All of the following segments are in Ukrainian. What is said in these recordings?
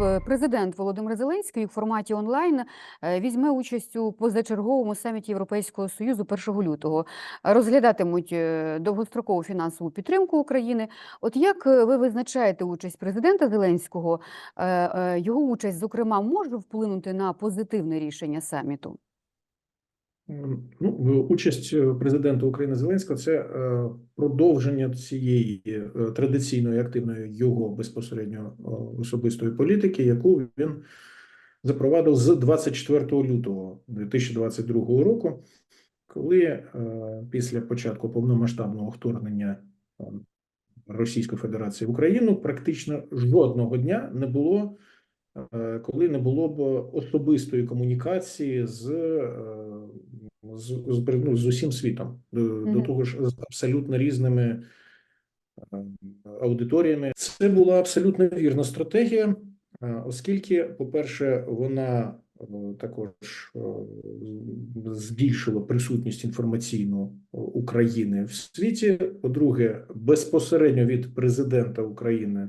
е, президент Володимир Зеленський у форматі онлайн е, візьме участь у позачерговому саміті Європейського Союзу 1 лютого. Розглядатимуть е, довгострокову фінансову підтримку України. От як ви визначаєте участь президента Зеленського? Його участь, зокрема, може вплинути на позитивне рішення саміту? М, Ну, участь е, президента України Зеленського це е, продовження цієї е, традиційної активної його безпосередньо особистої політики, яку він запровадив з 24 лютого 2022 року, коли після початку повномасштабного вторгнення е, Російської Федерації в Україну практично жодного дня не було коли не було б особистої комунікації з, з, з, ну, з усім світом, до, до того ж з абсолютно різними е, аудиторіями. Це була абсолютно вірна стратегія, е, оскільки, по-перше, вона е, також збільшила присутність інформаційну України в світі. По-друге, безпосередньо від президента України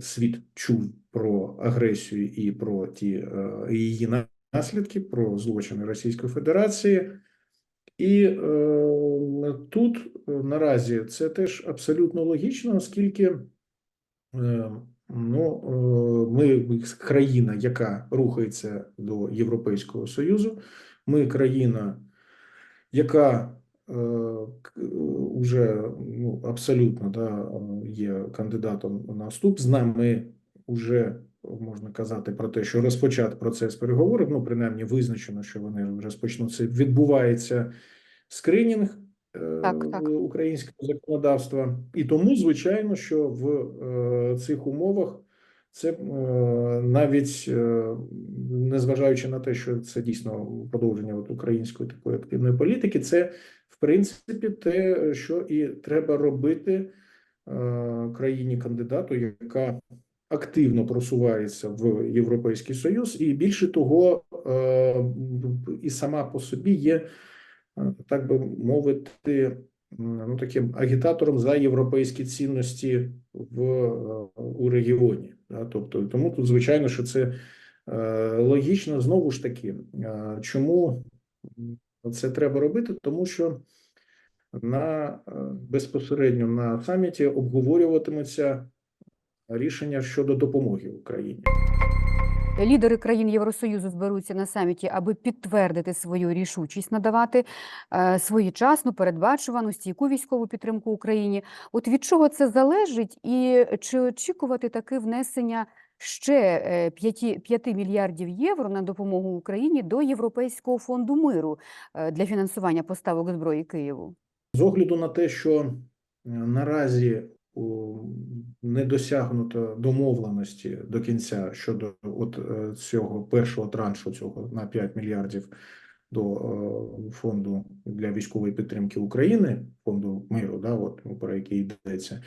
світ чув про агресію і про ті її наслідки, про злочини Російської Федерації. І е, тут е, наразі це теж абсолютно логічно, оскільки е, ну, е, ми країна, яка рухається до Європейського Союзу, ми країна, яка е, уже ну, абсолютно да, є кандидатом на вступ. З нами вже можна казати про те, що розпочат процес переговорів. Ну, принаймні, визначено, що вони розпочнуться. Відбувається скринінг е, Так, так. українського законодавства, і тому, звичайно, що в е, цих умовах це е, навіть незважаючи на те, що це дійсно продовження от української такої активної політики, це в принципі те, що і треба робити країні кандидату, яка активно просувається в Європейський Союз, і більше того, е, і сама по собі є, е, так би мовити, ну таким агітатором за європейські цінності в е, у регіоні. Тобто, тому тут звичайно, що це логічно. Знову ж таки, чому це треба робити? Тому що на безпосередньо на саміті обговорюватимуться рішення щодо допомоги Україні. Лідери країн Євросоюзу зберуться на саміті, аби підтвердити свою рішучість надавати е, своєчасну, передбачувану, стійку військову підтримку Україні. От від чого це залежить, і чи очікувати таке внесення ще е, 5, 5 мільярдів євро на допомогу Україні до Європейського фонду миру е, для фінансування поставок зброї Києву? З огляду на те, що е, наразі о, не досягнуто домовленості до кінця щодо от е, цього першого траншу цього на 5 мільярдів до е, фонду для військової підтримки України, фонду миру, да, от ну, про який йдеться,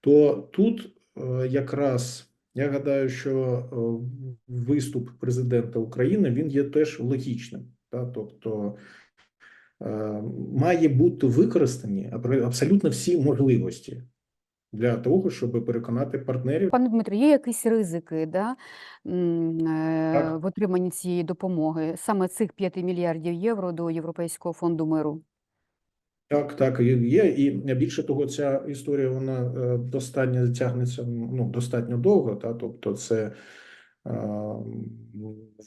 то тут е, якраз я гадаю, що виступ президента України він є теж логічним. Да? Тобто має бути використані абсолютно всі можливості для того, щоб переконати партнерів. Пане Дмитре, є якісь ризики да, е, Так. в отриманні цієї допомоги, саме цих 5 мільярдів євро до Європейського фонду миру? Так, так, є. І більше того, ця історія вона е, достатньо тягнеться ну, достатньо довго. Та? Тобто, це е,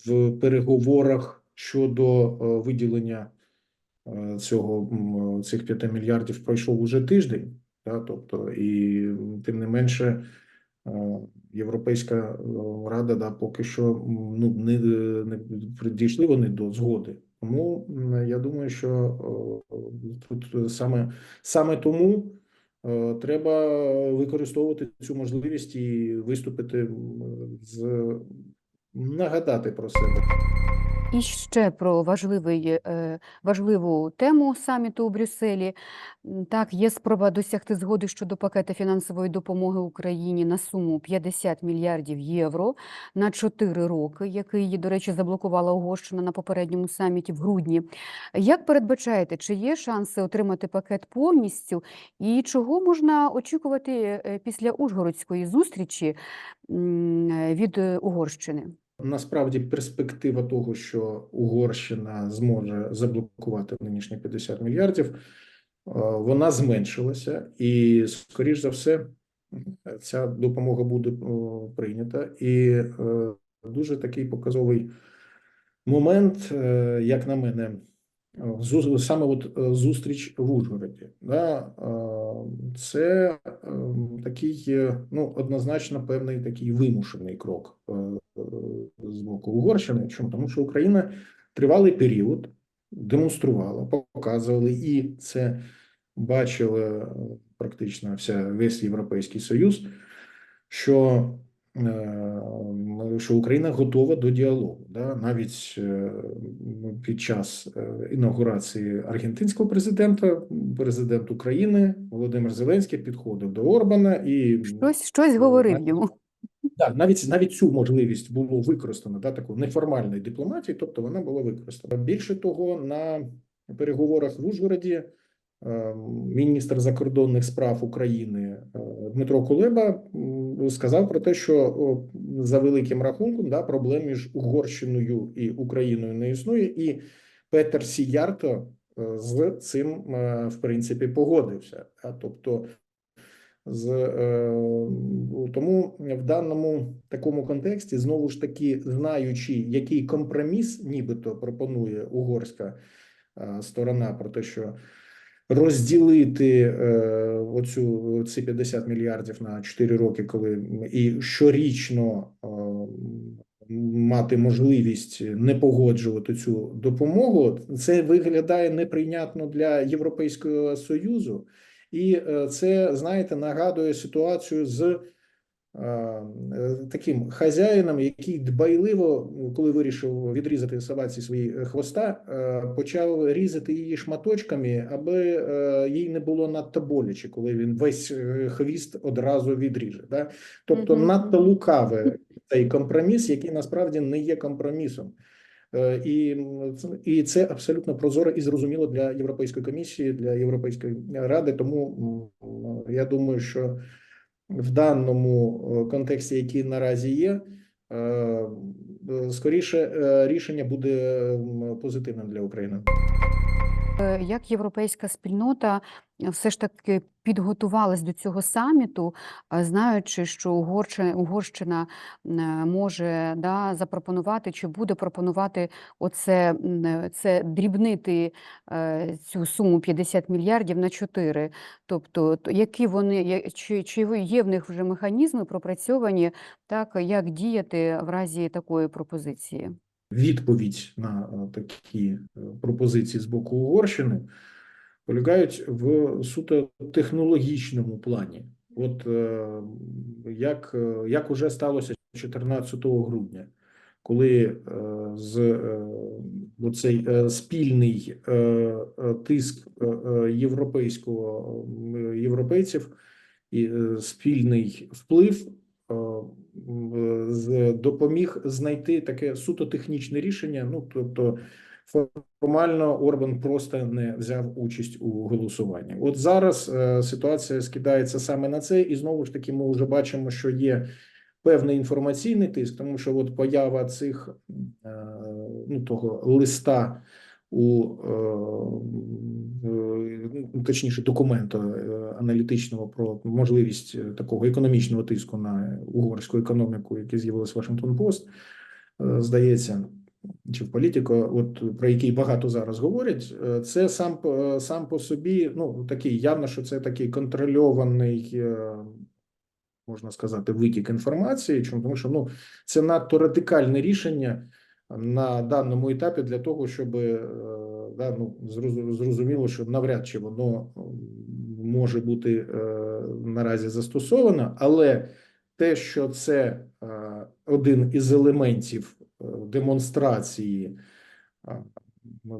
в переговорах щодо виділення цього цих 5 мільярдів пройшов уже тиждень. Та? Тобто, і тим не менше, е, Європейська е, рада да, поки що ну, не, не дійшли вони до згоди. Тому я думаю, що е, тут саме, саме тому треба використовувати цю можливість і виступити з нагадати про себе. І ще про важливий, е, важливу тему саміту у Брюсселі. Так, є спроба досягти згоди щодо пакета фінансової допомоги Україні на суму 50 мільярдів євро на 4 роки, який, до речі, заблокувала Угорщина на попередньому саміті в грудні. Як передбачаєте, чи є шанси отримати пакет повністю, і чого можна очікувати е, після Ужгородської зустрічі від е, Угорщини? Насправді перспектива того, що Угорщина зможе заблокувати нинішні 50 мільярдів, е, вона зменшилася, і скоріш за все, ця допомога буде прийнята. І е, дуже такий показовий момент, е, як на мене, саме от е, зустріч в Ужгороді. Да, е, це е, такий, ну, однозначно певний такий вимушений крок з боку Угорщини. Чому? Тому що Україна тривалий період демонструвала, показували, і це бачила практично вся весь Європейський Союз, що, що Україна готова до діалогу. Да? Навіть е, під час е, інаугурації аргентинського президента, президент України Володимир Зеленський підходив до Орбана і Щось, щось говорив йому. так, навіть навіть цю можливість було використано да, такої неформальної дипломатії, тобто вона була використана. Більше того, на переговорах в Ужгороді е, міністр закордонних справ України е, Дмитро Кулеба сказав про те, що за великим рахунком да, проблем між Угорщиною і Україною не існує, і Петер Сіярто е, з цим е, в принципі погодився. Тобто з тому в даному такому контексті знову ж таки знаючи, який компроміс нібито пропонує угорська сторона про те, що розділити е, оцю ці 50 мільярдів на 4 роки, коли і щорічно е, мати можливість не погоджувати цю допомогу, це виглядає неприйнятно для Європейського союзу. І е, це, знаєте, нагадує ситуацію з таким хазяїном, який дбайливо, коли вирішив відрізати собаці свої е, хвоста, е, почав різати її шматочками, аби е, їй не було надто боляче, коли він весь е, хвіст одразу відріже. Да? Тобто Мгм. надто лукавий цей компроміс, який насправді не є компромісом. Е, І, і це абсолютно прозоро і зрозуміло для Європейської комісії, для Європейської ради. Тому я думаю, що в даному е, контексті, який наразі є, е, скоріше е, рішення буде позитивним для України. Як європейська спільнота все ж таки підготувалась до цього саміту, а знаючи, що Угорщина, Угорщина е, може да, запропонувати чи буде пропонувати оце е, це дрібнити е, цю суму 50 мільярдів на 4. Тобто, які вони чи, чи є в них вже механізми пропрацьовані, так як діяти в разі такої пропозиції? відповідь на е, такі е, пропозиції з боку Угорщини полягають в суто технологічному плані. От е, як, е, як уже сталося 14 грудня, коли е, з оцей е, спільний тиск європейського європейців і спільний вплив допоміг знайти таке суто технічне рішення. Ну тобто, формально Орбан просто не взяв участь у голосуванні. От зараз е, ситуація скидається саме на це, і знову ж таки, ми вже бачимо, що є певний інформаційний тиск, тому що от поява цих е, ну того листа у е, е, точніше документу е, аналітичного про можливість такого економічного тиску на угорську економіку, який з'явилось Вашингтон Пост, здається, чи в політику, от про який багато зараз говорять, е, це сам по- сам по собі, ну такий явно, що це такий контрольований. е, Можна сказати, витік інформації, чому тому, що ну це надто радикальне рішення на даному етапі для того, щоб е, да, ну, зрозуміло, що навряд чи воно може бути е, наразі застосовано, але те, що це е, один із елементів е, демонстрації е,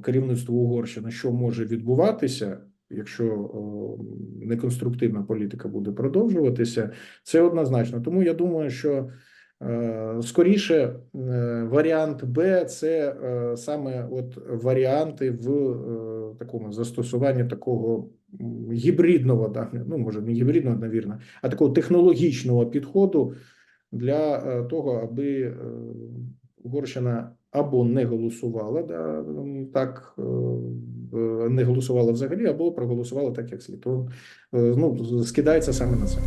керівництву Угорщини, що може відбуватися, якщо неконструктивна політика буде продовжуватися, це однозначно. Тому я думаю, що е, скоріше е, варіант Б це саме от варіанти в такому застосуванні такого гібридного, да, ну може не гібридного, навірно, а такого технологічного підходу для того, аби Угорщина або не голосувала, да, так е, не голосувала взагалі, або проголосувала так, як слід. То, е, ну, скидається саме на це.